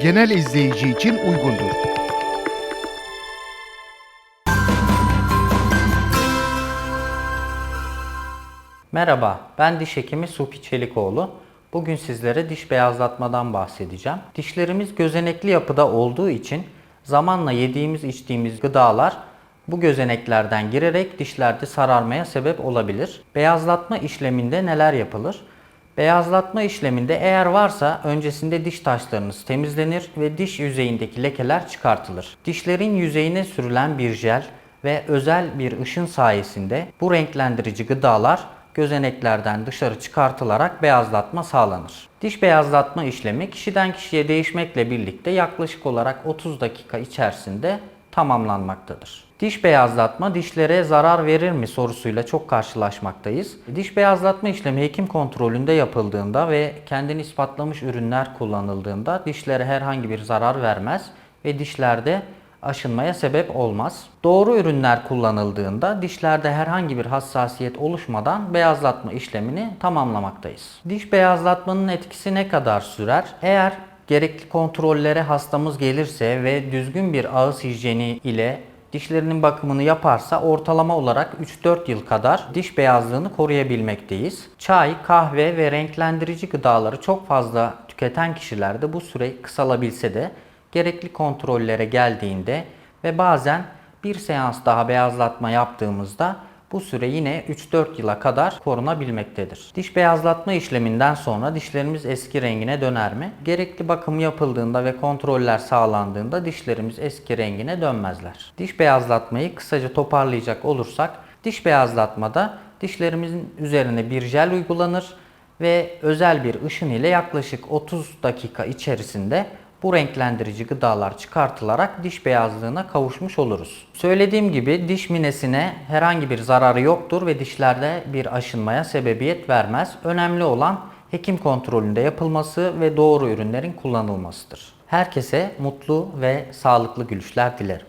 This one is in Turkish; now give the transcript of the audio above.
genel izleyici için uygundur. Merhaba, ben diş hekimi Supi Çelikoğlu. Bugün sizlere diş beyazlatmadan bahsedeceğim. Dişlerimiz gözenekli yapıda olduğu için zamanla yediğimiz içtiğimiz gıdalar bu gözeneklerden girerek dişlerde sararmaya sebep olabilir. Beyazlatma işleminde neler yapılır? Beyazlatma işleminde eğer varsa öncesinde diş taşlarınız temizlenir ve diş yüzeyindeki lekeler çıkartılır. Dişlerin yüzeyine sürülen bir jel ve özel bir ışın sayesinde bu renklendirici gıdalar gözeneklerden dışarı çıkartılarak beyazlatma sağlanır. Diş beyazlatma işlemi kişiden kişiye değişmekle birlikte yaklaşık olarak 30 dakika içerisinde tamamlanmaktadır. Diş beyazlatma dişlere zarar verir mi sorusuyla çok karşılaşmaktayız. Diş beyazlatma işlemi hekim kontrolünde yapıldığında ve kendini ispatlamış ürünler kullanıldığında dişlere herhangi bir zarar vermez ve dişlerde aşınmaya sebep olmaz. Doğru ürünler kullanıldığında dişlerde herhangi bir hassasiyet oluşmadan beyazlatma işlemini tamamlamaktayız. Diş beyazlatmanın etkisi ne kadar sürer? Eğer gerekli kontrollere hastamız gelirse ve düzgün bir ağız hijyeni ile dişlerinin bakımını yaparsa ortalama olarak 3-4 yıl kadar diş beyazlığını koruyabilmekteyiz. Çay, kahve ve renklendirici gıdaları çok fazla tüketen kişilerde bu süre kısalabilse de gerekli kontrollere geldiğinde ve bazen bir seans daha beyazlatma yaptığımızda bu süre yine 3-4 yıla kadar korunabilmektedir. Diş beyazlatma işleminden sonra dişlerimiz eski rengine döner mi? Gerekli bakım yapıldığında ve kontroller sağlandığında dişlerimiz eski rengine dönmezler. Diş beyazlatmayı kısaca toparlayacak olursak diş beyazlatmada dişlerimizin üzerine bir jel uygulanır ve özel bir ışın ile yaklaşık 30 dakika içerisinde bu renklendirici gıdalar çıkartılarak diş beyazlığına kavuşmuş oluruz. Söylediğim gibi diş minesine herhangi bir zararı yoktur ve dişlerde bir aşınmaya sebebiyet vermez. Önemli olan hekim kontrolünde yapılması ve doğru ürünlerin kullanılmasıdır. Herkese mutlu ve sağlıklı gülüşler dilerim.